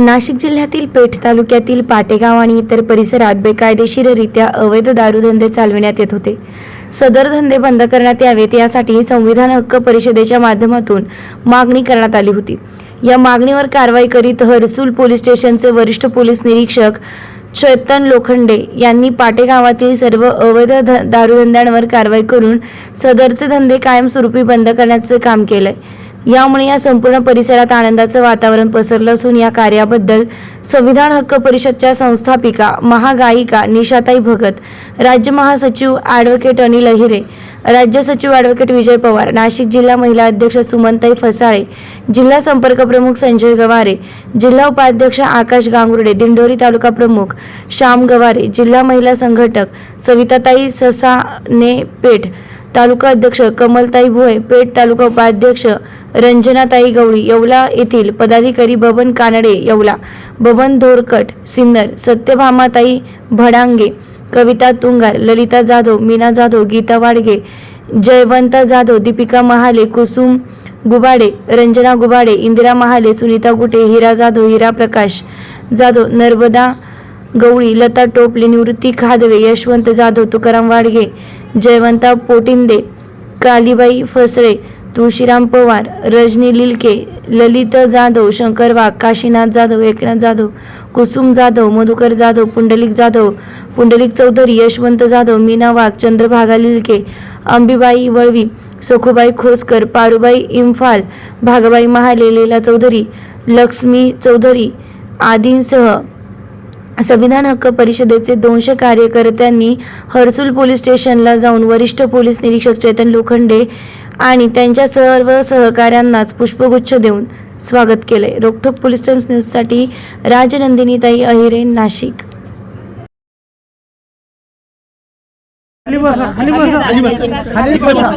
नाशिक जिल्ह्यातील पेठ तालुक्यातील पाटेगाव आणि इतर परिसरात बेकायदेशीररित्या अवैध दारूधंदे चालविण्यात येत होते. सदर धंदे बंद करण्यात यावेत यासाठी संविधान हक्क परिषदेच्या माध्यमातून मागणी करण्यात आली होती. या मागणीवर कारवाई करीत हरसूल पोलीस स्टेशनचे वरिष्ठ पोलीस निरीक्षक चेतन लोखंडे यांनी पाटेगावातील सर्व अवैध ध- दारूधंद्यांवर कारवाई करून सदरचे धंदे कायमस्वरूपी बंद करण्याचे काम केले यामुळे या संपूर्ण परिसरात आनंदाचं वातावरण पसरलं असून या कार्याबद्दल संविधान हक्क परिषदच्या संस्थापिका महागायिका निशाताई भगत राज्य महासचिव ॲडव्होकेट अनिल अहिरे राज्य सचिव ॲडव्होकेट विजय पवार नाशिक जिल्हा महिला अध्यक्ष सुमनताई फसाळे जिल्हा संपर्क प्रमुख संजय गवारे जिल्हा उपाध्यक्ष आकाश गांगुर्डे दिंडोरी तालुका प्रमुख श्याम गवारे जिल्हा महिला संघटक सविताताई ससाने पेठ तालुका अध्यक्ष कमलताई भोये पेठ तालुका उपाध्यक्ष रंजनाताई गवळी येवला येथील पदाधिकारी बबन कानडे येवला बबन धोरकट सिन्नर सत्यभामाताई भडांगे कविता तुंगार ललिता जाधव मीना जाधव गीता वाडगे जयवंता जाधव दीपिका महाले कुसुम गुबाडे रंजना गुबाडे इंदिरा महाले सुनीता गुटे हिरा जाधव हिरा प्रकाश जाधव नर्मदा गवळी लता टोपले निवृत्ती खादवे यशवंत जाधव तुकाराम वाडगे जयवंता पोटिंदे कालीबाई फसळे तुळशीराम पवार रजनी लिलके ललित जाधव शंकर वाघ काशीनाथ जाधव एकनाथ जाधव कुसुम जाधव मधुकर जाधव पुंडलिक जाधव पुंडलिक चौधरी यशवंत जाधव मीना वाघ चंद्रभागा लिलके अंबिबाई वळवी सखुबाई खोसकर पारुबाई इम्फाल भागबाई महाले लीला चौधरी लक्ष्मी चौधरी आदींसह संविधान हक्क परिषदेचे दोनशे कार्यकर्त्यांनी हर्सुल पोलीस स्टेशनला जाऊन वरिष्ठ पोलीस निरीक्षक चेतन लोखंडे आणि त्यांच्या सर्व सहकाऱ्यांनाच पुष्पगुच्छ देऊन स्वागत केले रोखोक पोलीस टाइम्स न्यूजसाठी राजनंदिनीताई अहिरे नाशिक. खाली बसा खाली बसा खाली बसा.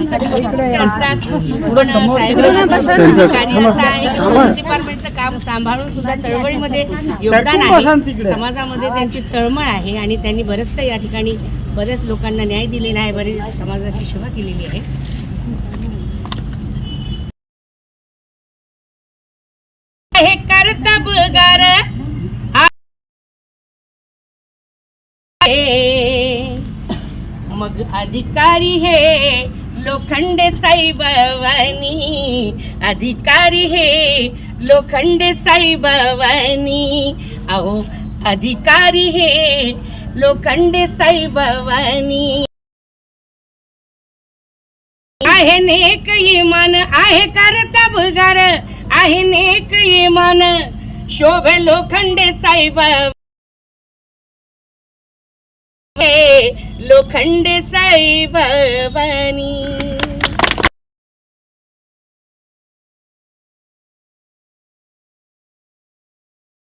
डिपार्टमेंटचं काम सांभाळून सुद्धा चळवळीमध्ये योगदान आहे. समाजामध्ये त्यांची तळमळ आहे आणि त्यांनी बरंचसं या ठिकाणी बऱ्याच लोकांना न्याय दिलेला आहे बरीच समाजाची सेवा केलेली आहे. हे करता बुगार. मग अधिकारी हे लोखंडे साईबाबानी. अधिकारी हे लोखंडे साईबाबानी. अहो अधिकारी हे लोखंडे साईबाबानी. आहे नेक इमान आहे करता भुगार आहे नेक इमान. शोभ लोखंडे साईबा लोखंडे भवानी.